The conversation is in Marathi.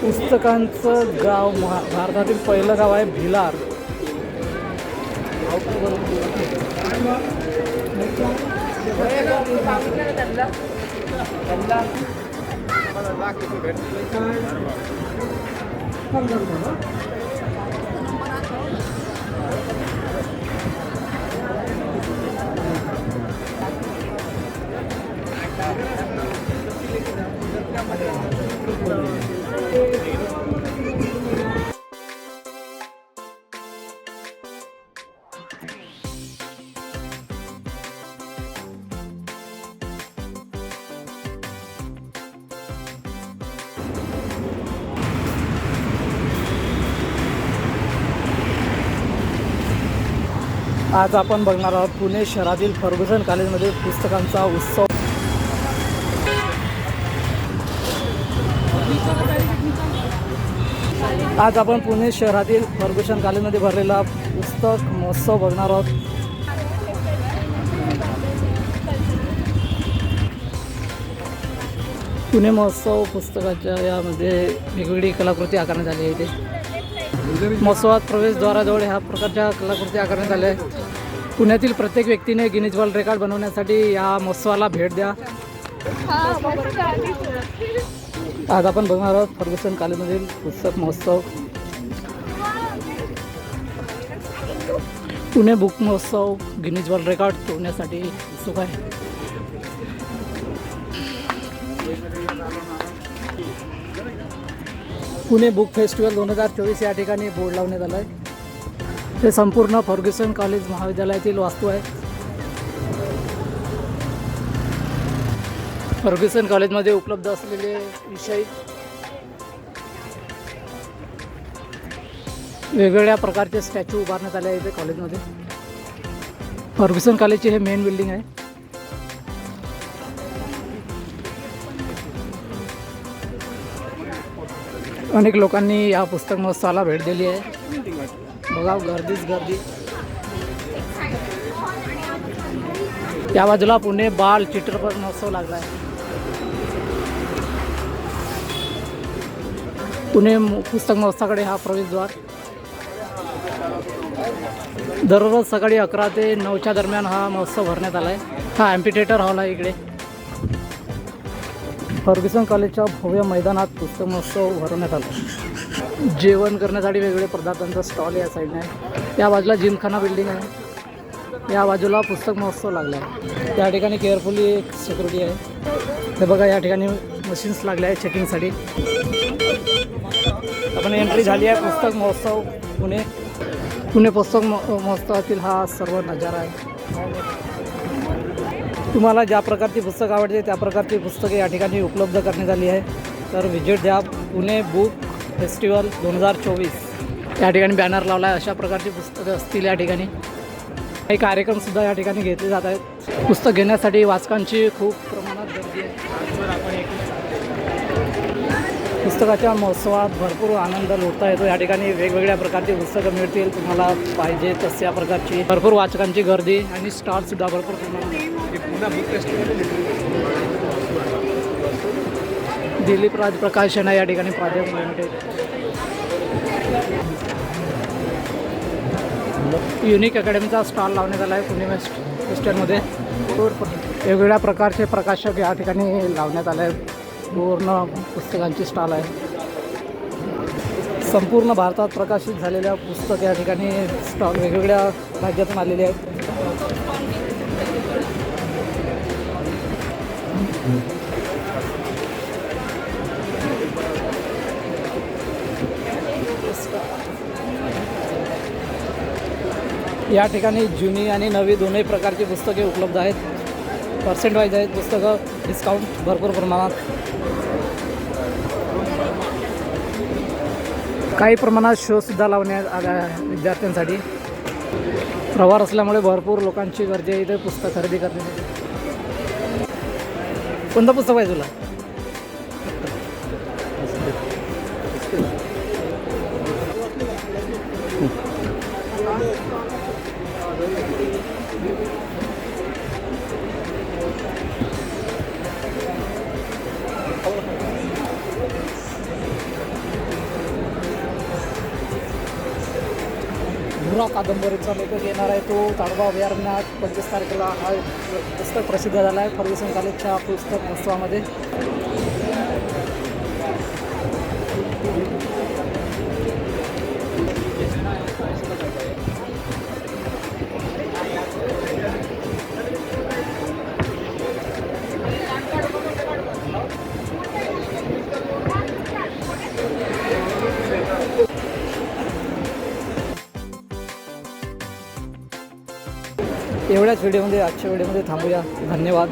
पुस्तकांचं गाव महा भारतातील पहिलं गाव आहे भिलार. आज आपण बघणार आहोत पुणे शहरातील फर्ग्युसन कॉलेजमध्ये पुस्तकांचा उत्सव. आज आपण पुणे शहरातील फर्ग्युसन कॉलेजमध्ये भरलेला पुस्तक महोत्सव बघणार आहोत. पुणे महोत्सव पुस्तकाच्या यामध्ये वेगवेगळी कलाकृती आकारण्यात आली आहे इथे. महोत्सवात प्रवेशद्वाराजवळ ह्या प्रकारच्या कलाकृती आकारण्यात आल्या आहेत. पुण्यातील प्रत्येक व्यक्तीने गिनीज वर्ल्ड रेकॉर्ड बनवण्यासाठी या महोत्सवाला भेट द्या. आज आपण बघणार आहोत फर्ग्युसन कॉलेजमधील पुस्तक महोत्सव. पुणे बुक महोत्सव गिनीज वर्ल्ड रेकॉर्ड तोडण्यासाठी उत्सुक आहे. पुणे बुक फेस्टिवल दोन हजार चोवीस या ठिकाणी बोर्ड लावण्यात आला आहे हे संपूर्ण फर्ग्युसन कॉलेज महाविद्यालयातील वास्तू आहे. फर्ग्युसन कॉलेजमध्ये उपलब्ध असलेले विषय वेगवेगळ्या प्रकारचे स्टॅच्यू उभारण्यात आले आहेत इथे कॉलेजमध्ये. फर्ग्युसन कॉलेजचे हे मेन बिल्डिंग आहे. अनेक लोकांनी या पुस्तक महोत्सवाला भेट दिली आहे. बघा गर्दीच गर्दी. या बाजूला पुणे बाल चित्रपट महोत्सव लागला आहे पुणे पुस्तक महोत्सवाकडे हा प्रवेशद्वार. दररोज सकाळी अकरा ते नऊच्या दरम्यान हा महोत्सव भरण्यात आला आहे हा ॲम्पिथेटर हॉल आहे इकडे. फर्ग्युसन कॉलेजच्या भव्य मैदानात पुस्तक महोत्सव भरवण्यात आला. जेवण करण्यासाठी वेगवेगळे पदार्थांचा स्टॉल या साईडने आहे. या बाजूला जिमखाना बिल्डिंग आहे. या बाजूला पुस्तक महोत्सव लागला आहे. त्या ठिकाणी केअरफुली एक सिक्युरिटी आहे. हे बघा या ठिकाणी मशीन्स लागले आहेत चेकिंगसाठी आपण एंट्री झाली आहे पुस्तक महोत्सव पुणे. पुणे पुस्तक महो- महोत्सवातील हा सर्व नजारा आहे. तुम्हाला ज्या प्रकारची पुस्तकं आवडते त्या प्रकारची पुस्तके या ठिकाणी उपलब्ध करण्यात आली आहे. तर व्हिजिट द्या. पुणे बुक फेस्टिवल दोन हजार चोवीस. या ठिकाणी बॅनर लावला आहे. अशा प्रकारची पुस्तकं असतील या ठिकाणी. काही कार्यक्रमसुद्धा या ठिकाणी घेतले जात आहेत. पुस्तक घेण्यासाठी वाचकांची खूप प्रमाणात गर्दी आहे. पुस्तकाच्या महोत्सवात भरपूर आनंद लुटता येतो. या ठिकाणी वेगवेगळ्या प्रकारची पुस्तकं मिळतील. तुम्हाला पाहिजे तशा प्रकारची. भरपूर वाचकांची गर्दी आणि स्टॉलसुद्धा भरपूर प्रमाणात. दिलीप राज प्रकाशन आहे या ठिकाणी प्राध्यापक लिमिटेड युनिक अकॅडमीचा स्टॉल लावण्यात आला आहे पुणे वेस्ट वेस्टर्नमध्ये वेगवेगळ्या प्रकारचे प्रकाशक या ठिकाणी लावण्यात आले आहे पूर्ण पुस्तकांची स्टॉल आहे. संपूर्ण भारतात प्रकाशित झालेल्या पुस्तक या ठिकाणी स्टॉल वेगवेगळ्या राज्यातून आलेले आहेत. या ठिकाणी जुनी आणि नवी दोन्ही प्रकारची पुस्तके उपलब्ध आहेत. पर्सेंट वाईज आहेत पुस्तकं डिस्काउंट भरपूर प्रमाणात. काही प्रमाणात शोसुद्धा लावण्यात आला विद्यार्थ्यांसाठी. प्रवार असल्यामुळे भरपूर लोकांची गर्दी आहे इथे पुस्तक खरेदी करण्यासाठी. कोणतं पुस्तक आहे तुला? धुरा कादंबरीचा लेखक येणार आहे तो. ताडोबा अभयारण्यात पंचवीस तारखेला हा पुस्तक प्रसिद्ध झाला आहे. फर्ग्युसन कॉलेजच्या पुस्तक महोत्सवामध्ये. एवढ्याच व्हिडिओमध्ये आजच्या व्हिडिओमध्ये थांबूया. धन्यवाद.